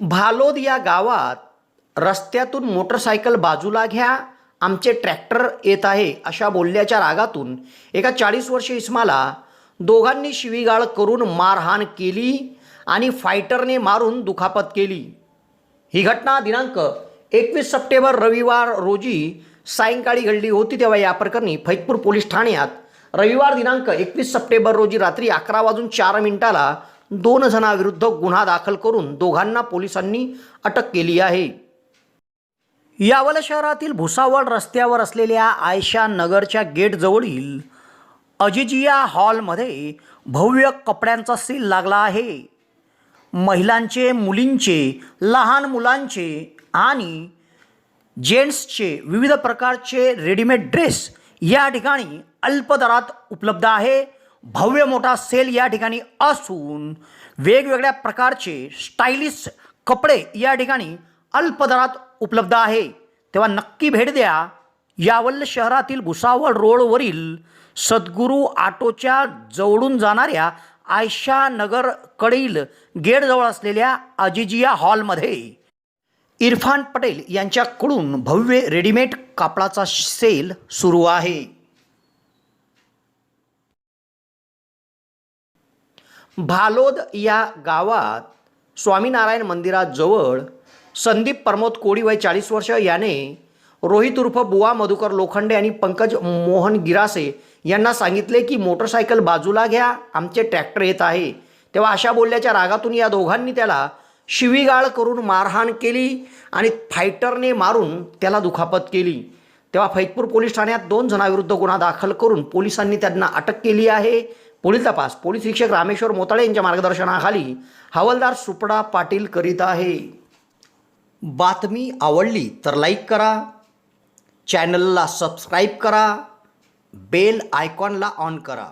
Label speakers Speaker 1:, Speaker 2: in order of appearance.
Speaker 1: भालोद या गावात रस्त्यातून मोटरसायकल बाजूला घ्या आमचे ट्रॅक्टर येत आहे अशा बोलल्याच्या रागातून एका चाळीस वर्ष इस्माला दोघांनी शिवीगाळ करून मारहाण केली आणि फायटरने मारून दुखापत केली. ही घटना दिनांक एकवीस सप्टेंबर रविवार रोजी सायंकाळी घडली होती तेव्हा या प्रकरणी फैजपूर पोलीस ठाण्यात रविवार दिनांक एकवीस सप्टेंबर रोजी रात्री अकरा वाजून चार मिनिटाला दोन जणांविरुद्ध गुन्हा दाखल करून दोघांना पोलिसांनी अटक केली आहे. यावल शहरातील भुसावळ रस्त्यावर असलेल्या आयशा नगरच्या गेटजवळील अजिजिया हॉलमध्ये भव्य कपड्यांचा सील लागला आहे. महिलांचे मुलींचे लहान मुलांचे आणि जेंट्सचे विविध प्रकारचे रेडीमेड ड्रेस या ठिकाणी अल्प दरात उपलब्ध आहे. भव्य मोठा सेल या ठिकाणी असून वेगवेगळ्या प्रकारचे स्टायलिश कपडे या ठिकाणी अल्प दरात उपलब्ध आहे. तेव्हा नक्की भेट द्या. यावल शहरातील भुसावळ रोडवरील सद्गुरू आटोच्या जवळून जाणाऱ्या आयशा नगरकडील गेटजवळ असलेल्या अजिजिया हॉलमध्ये इरफान पटेल यांच्याकडून भव्य रेडीमेड कापडाचा सेल सुरू आहे. भालोद या गावात स्वामीनारायण मंदिराजवळ संदीप प्रमोद कोळी वय चाळीस वर्ष याने रोहित उर्फ बुवा मधुकर लोखंडे आणि पंकज मोहन गिरासे यांना सांगितले की मोटरसायकल बाजूला घ्या आमचे ट्रॅक्टर येत आहे. तेव्हा अशा बोलल्याच्या रागातून या दोघांनी त्याला शिवीगाळ करून मारहाण केली आणि फायटरने मारून त्याला दुखापत केली. तेव्हा फैजपूर पोलीस ठाण्यात दोन जणांविरुद्ध गुन्हा दाखल करून पोलिसांनी त्यांना अटक केली आहे. पुढील तपास. पोलीस शिक्षक रामेश्वर मोताळे यांच्या मार्गदर्शनाखाली हवालदार सुपडा पाटील करीत आहे. बातमी आवडली तर लाईक करा. चॅनलला सबस्क्राईब करा. बेल आयकॉनला ऑन करा.